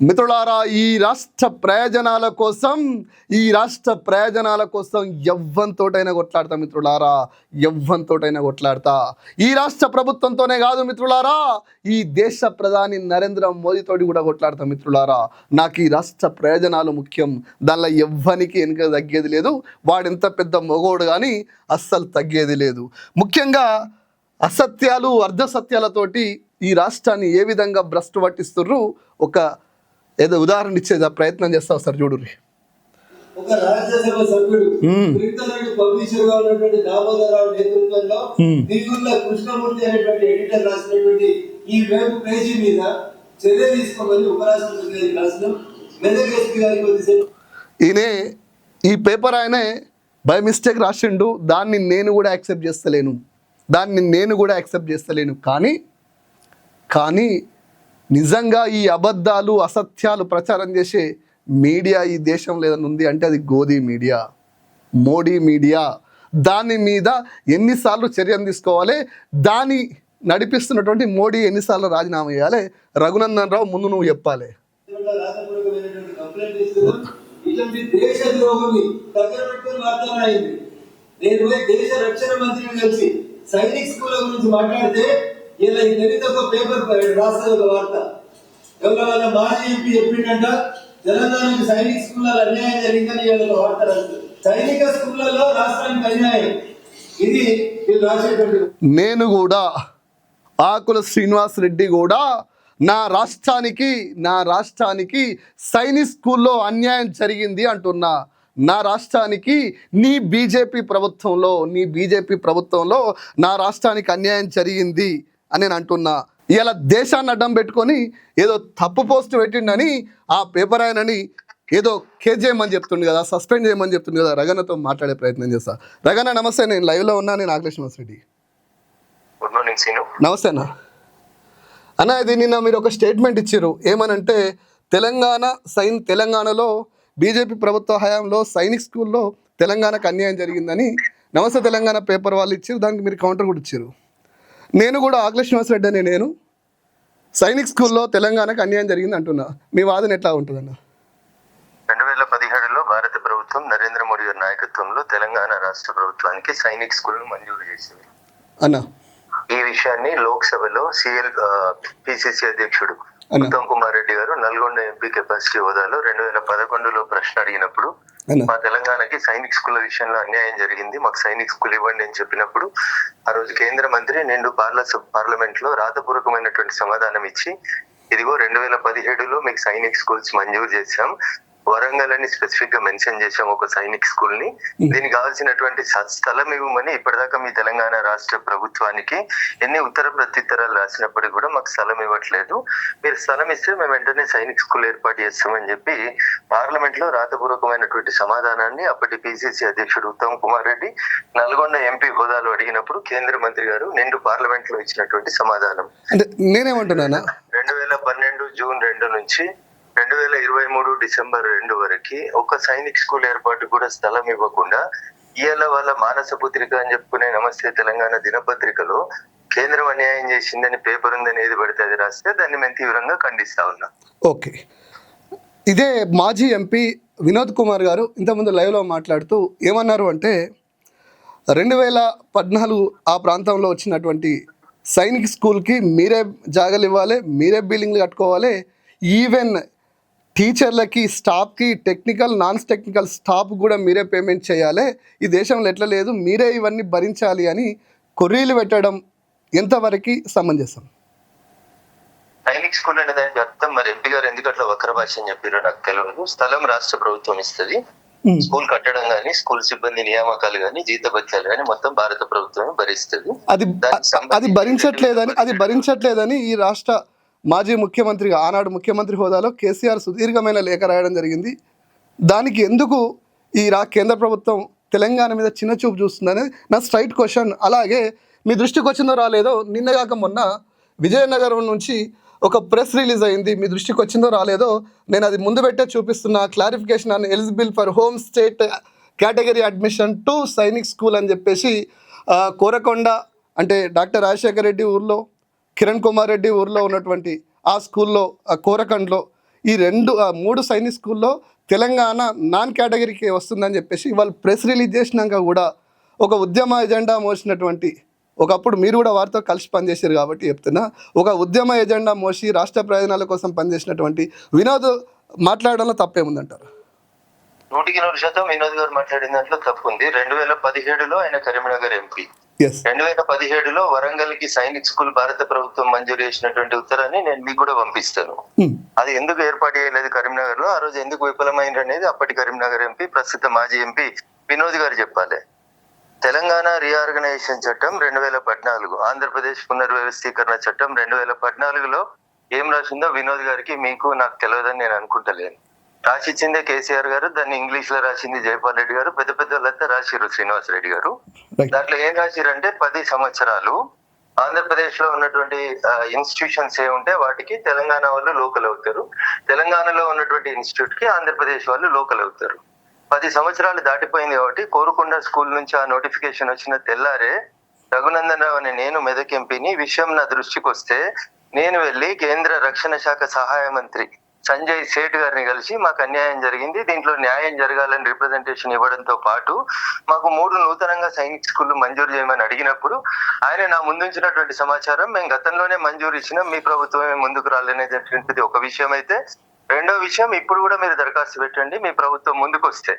మిత్రులారా ఈ రాష్ట్ర ప్రయోజనాల కోసం ఈ రాష్ట్ర ప్రయోజనాల కోసం ఎవ్వంతోటైనా కొట్లాడతా మిత్రులారా ఎవ్వంతోటైనా కొట్లాడతా. ఈ రాష్ట్ర ప్రభుత్వంతోనే కాదు మిత్రులారా ఈ దేశ ప్రధాని నరేంద్ర మోదీతోటి కూడా కొట్లాడతా మిత్రులారా. నాకు ఈ రాష్ట్ర ప్రయోజనాలు ముఖ్యం. దానిలో ఎవ్వనికి వెనుక తగ్గేది లేదు. వాడెంత పెద్ద మొగోడు కానీ అస్సలు తగ్గేది లేదు. ముఖ్యంగా అసత్యాలు అర్ధసత్యాలతోటి ఈ రాష్ట్రాన్ని ఏ విధంగా భ్రష్టు పట్టిస్తుర్రు ఒక ఏదో ఉదాహరణ ఇచ్చేది ఆ ప్రయత్నం చేస్తా సార్ చూడుర్రి. ఒక రాజ్యసభ సభ్యుడు క్రిప్టోనెట్ పబ్లిషర్గా ఉన్నటువంటి దామోదరరావు నేతృత్వంలో దిగుళ్ళ కృష్ణమూర్తి అనేటువంటి ఎడిటర్ రాసినటువంటి ఈ వెబ్ పేజీ మీద చర్య తీసుకోమని ఉపరాష్ట్రపతి గారికి రాసిన. మెదక్ ఎస్పీ గారికి కొద్దిసేపు ఈయనే ఈ పేపర్ ఆయనే బై మిస్టేక్ రాసిండు దాన్ని నేను కూడా యాక్సెప్ట్ చేస్తలేను. దాన్ని నేను కూడా యాక్సెప్ట్ చేస్తలేను. కానీ కానీ నిజంగా ఈ అబద్ధాలు అసత్యాలు ప్రచారం చేసే మీడియా ఈ దేశంలో ఏదైనా ఉంది అంటే అది గోధీ మీడియా మోడీ మీడియా. దాని మీద ఎన్నిసార్లు చర్యలు తీసుకోవాలి? దాన్ని నడిపిస్తున్నటువంటి మోడీ ఎన్నిసార్లు రాజీనామా చేయాలి? రఘునందన్ రావు ముందు నువ్వు చెప్పాలి. నేను దేశ రక్షణ మంత్రిని కలిసి సైనిక్ స్కూల్ గురించి మాట్లాడితే ఇలా ఈ దళిత ఒక పేపర్ రాస్తుంది ఒక వార్త. ఎవరి మాజీ ఎంపీ చెప్పిండంట తెలంగాణకి సైనిక స్కూళ్ళలో అన్యాయం జరిగిందని వీళ్ళ ఒక వార్త రాస్తుంది సైనిక స్కూళ్ళలో రాష్ట్రానికి అన్యాయం. ఇది వీళ్ళు రాసేటువంటి నేను కూడా ఆకుల శ్రీనివాస్ రెడ్డి కూడా నా రాష్ట్రానికి నా రాష్ట్రానికి సైనిక్ స్కూల్లో అన్యాయం జరిగింది అంటున్నా. నా రాష్ట్రానికి నీ బీజేపీ ప్రభుత్వంలో నీ బీజేపీ ప్రభుత్వంలో నా రాష్ట్రానికి అన్యాయం జరిగింది. అని నేను అంటున్నా. ఇలా దేశాన్ని అడ్డం పెట్టుకొని ఏదో తప్పు పోస్ట్ పెట్టిండని ఆ పేపర్ ఆయనని ఏదో కేజ్ చేయమని చెప్తుండు కదా సస్పెండ్ చేయమని చెప్తుంది కదా రగనతో మాట్లాడే ప్రయత్నం చేస్తా. రగన నమస్తే నేను లైవ్లో ఉన్నా నేను ఆకలేష్ రెడ్డి. గుడ్ మార్నింగ్ సీను నమస్తే అన్న. అన్న ఇది నిన్న మీరు ఒక స్టేట్మెంట్ ఇచ్చారు ఏమనంటే తెలంగాణ సైన్ తెలంగాణలో బీజేపీ ప్రభుత్వ హయాంలో సైనిక్ స్కూల్లో తెలంగాణకు అన్యాయం జరిగిందని నమస్తే తెలంగాణ పేపర్ వాళ్ళు ఇచ్చారు దానికి మీరు కౌంటర్ కూడా ఇచ్చారు నేను కూడా ఆకుల శ్రీనివాసరెడ్డి అనే నేను. సైనిక్ స్కూల్లో తెలంగాణకు అన్యాయం జరిగింది అంటున్నా. మీ వాదన ఎట్లా ఉంటుందన్న? రెండు వేల పదిహేడులో భారత ప్రభుత్వం నరేంద్ర మోడీ గారి నాయకత్వంలో తెలంగాణ రాష్ట్ర ప్రభుత్వానికి సైనిక్ స్కూల్ మంజూరు చేసింది. అన్న. ఈ విషయాన్ని లోక్సభలో సిఎల్ పిసిసి అధ్యక్షుడు. ఉత్తమ్ కుమార్ రెడ్డి గారు నల్గొండ ఎంపీ కెపాసిటీ హోదాలో రెండు వేల పదకొండులో ప్రశ్న అడిగినప్పుడు మా తెలంగాణకి సైనిక్ స్కూల్ విషయంలో అన్యాయం జరిగింది. మాకు సైనిక్ స్కూల్ ఇవ్వండి అని చెప్పినప్పుడు ఆ రోజు కేంద్ర మంత్రి నిండు పార్ల పార్లమెంట్లో రాతపూర్వకమైనటువంటి సమాధానం ఇచ్చి ఇదిగో రెండు వేల పదిహేడులో మీకు సైనిక్ స్కూల్స్ మంజూరు చేశాం. వరంగల్ అని స్పెసిఫిక్గా మెన్షన్ చేశాం ఒక సైనిక్ స్కూల్ని. దీనికి కావాల్సినటువంటి స్థలం ఇవ్వమని ఇప్పటిదాకా మీ తెలంగాణ రాష్ట్ర ప్రభుత్వానికి ఎన్ని ఉత్తర ప్రత్యుత్తరాలు రాసినప్పటికీ కూడా మాకు స్థలం ఇవ్వట్లేదు. మీరు స్థలం ఇస్తే మేము వెంటనే సైనిక్ స్కూల్ ఏర్పాటు చేస్తామని చెప్పి పార్లమెంట్లో రాతపూర్వకమైనటువంటి సమాధానాన్ని అప్పటి పిసిసి అధ్యక్షుడు ఉత్తమ్ కుమార్ రెడ్డి నల్గొండ ఎంపీ హోదాలో అడిగినప్పుడు కేంద్ర మంత్రి గారు నిండు పార్లమెంట్లో ఇచ్చినటువంటి సమాధానం. అంటే నేనేమంటున్నానా? రెండు వేల పన్నెండు జూన్ రెండు నుంచి రెండు వేల ఇరవై మూడు డిసెంబర్ రెండు వరకు ఒక సైనిక్ స్కూల్ ఏర్పాటు కూడా స్థలం ఇవ్వకుండా ఇవాళ వాళ్ళ మానస పుత్రిక అని చెప్పుకునే నమస్తే తెలంగాణ దినపత్రికలో కేంద్రం అన్యాయం చేసిందని పేపర్ ఉందని ఏది పడితే అది రాస్తే దాన్ని మేము తీవ్రంగా ఖండిస్తా ఉన్నాం. ఓకే. ఇదే మాజీ ఎంపీ వినోద్ కుమార్ గారు ఇంతకుముందు లైవ్లో మాట్లాడుతూ ఏమన్నారు అంటే రెండు వేల పద్నాలుగు ఆ ప్రాంతంలో వచ్చినటువంటి సైనిక్ స్కూల్కి మీరే జాగలు ఇవ్వాలి మీరే బిల్డింగ్లు కట్టుకోవాలి ఈవెన్ టీచర్లకి స్టాఫ్కి టెక్నికల్ నాన్ టెక్నికల్ స్టాఫ్ కూడా మీరే పేమెంట్ చేయాలి. ఈ దేశంలో ఎట్లా లేదు మీరే ఇవన్నీ భరించాలి అని కొర్రీలు పెట్టడం ఎంతవరకు సమంజసం? సైనిక్ స్కూల్ అనే దానికి అర్థం మరి ఎంపీ గారు ఎందుకు అట్లా వక్ర భాష అని చెప్పారో నాకు తెలియదు స్థలం రాష్ట్ర ప్రభుత్వం ఇస్తుంది. స్కూల్ కట్టడం గానీ స్కూల్ సిబ్బంది నియామకాలు గానీ జీతభత్యాలు గానీ మొత్తం భారత ప్రభుత్వమే భరిస్తుంది. అది అది భరించట్లేదని అది భరించట్లేదని ఈ రాష్ట్ర మాజీ ముఖ్యమంత్రిగా ఆనాడు ముఖ్యమంత్రి హోదాలో కేసీఆర్ సుదీర్ఘమైన లేఖ రాయడం జరిగింది. దానికి ఎందుకు ఈ రా కేంద్ర ప్రభుత్వం తెలంగాణ మీద చిన్న చూపు చూస్తుందనే నా స్ట్రైట్ క్వశ్చన్ అలాగే మీ దృష్టికి వచ్చిందో రాలేదో నిన్నగాక మొన్న విజయనగరం నుంచి ఒక ప్రెస్ రిలీజ్ అయింది. మీ దృష్టికి వచ్చిందో రాలేదో నేను అది ముందు పెట్టే చూపిస్తున్న. క్లారిఫికేషన్ అని eligible for home state category admission to Sainik school అని చెప్పేసి కోరకొండ అంటే డాక్టర్ రాజశేఖర రెడ్డి ఊర్లో కిరణ్ కుమార్ రెడ్డి ఊర్లో ఉన్నటువంటి ఆ స్కూల్లో ఆ కోరకండ్లో ఈ రెండు మూడు సైనిక్ స్కూల్లో తెలంగాణ నాన్ కేటగిరీకి వస్తుందని చెప్పేసి వాళ్ళు ప్రెస్ రిలీజ్ చేసినాక కూడా ఒక ఉద్యమ ఎజెండా మోసినటువంటి ఒకప్పుడు మీరు కూడా వారితో కలిసి పనిచేశారు కాబట్టి చెప్తున్నా ఒక ఉద్యమ ఎజెండా మోసి రాష్ట్ర ప్రయోజనాల కోసం పనిచేసినటువంటి వినోద్ మాట్లాడడంలో తప్పేముందంటారు? నూటికి నూరు శాతం వినోద్ గారు మాట్లాడిన దాంట్లో తప్పు ఉంది రెండు వేల పదిహేడులో ఆయన కరీంనగర్ ఎంపీ. రెండు వేల పదిహేడులో వరంగల్కి సైనిక్ స్కూల్ భారత ప్రభుత్వం మంజూరు చేసినటువంటి ఉత్తరాన్ని నేను మీకు కూడా పంపిస్తాను. అది ఎందుకు ఏర్పాటు చేయలేదు కరీంనగర్లో ఆ రోజు ఎందుకు విఫలమైంది అనేది అప్పటి కరీంనగర్ ఎంపీ ప్రస్తుత మాజీ ఎంపీ వినోద్ గారు చెప్పాలి. తెలంగాణ రీఆర్గనైజేషన్ చట్టం రెండు వేల పద్నాలుగు ఆంధ్రప్రదేశ్ పునర్వ్యవస్థీకరణ చట్టం రెండు వేల పద్నాలుగులో ఏం రాసిందో వినోద్ గారికి మీకు నాకు తెలియదని నేను అనుకుంటలేను. రాసిచ్చిందే కేసీఆర్ గారు దాన్ని ఇంగ్లీష్లో రాసింది జైపాల్ రెడ్డి గారు పెద్ద పెద్ద వాళ్ళంతా రాసిరు శ్రీనివాస్ రెడ్డి గారు. దాంట్లో ఏం రాసిరంటే పది సంవత్సరాలు ఆంధ్రప్రదేశ్లో ఉన్నటువంటి ఇన్స్టిట్యూషన్స్ ఏ ఉంటే వాటికి తెలంగాణ వాళ్ళు లోకల్ అవుతారు. తెలంగాణలో ఉన్నటువంటి ఇన్స్టిట్యూట్కి ఆంధ్రప్రదేశ్ వాళ్ళు లోకల్ అవుతారు. పది సంవత్సరాలు దాటిపోయింది కాబట్టి కోరుకొండ స్కూల్ నుంచి ఆ నోటిఫికేషన్ వచ్చిన తెల్లారే రఘునందన్ రావు అనే నేను మెదక్ ఎంపీని విషయం నా దృష్టికి వస్తే నేను వెళ్ళి కేంద్ర రక్షణ శాఖ సహాయ మంత్రి సంజయ్ సేట్ గారిని కలిసి మాకు అన్యాయం జరిగింది. దీంట్లో న్యాయం జరగాలని రిప్రజెంటేషన్ ఇవ్వడంతో పాటు మాకు మూడు నూతనంగా సైనిక్ స్కూల్ మంజూరు చేయమని అడిగినప్పుడు ఆయన నా ముందుంచినటువంటి సమాచారం మేము గతంలోనే మంజూరు ఇచ్చినాం మీ ప్రభుత్వమే ముందుకు రాలేనేటువంటిది ఒక విషయం అయితే రెండో విషయం ఇప్పుడు కూడా మీరు దరఖాస్తు పెట్టండి మీ ప్రభుత్వం ముందుకు వస్తే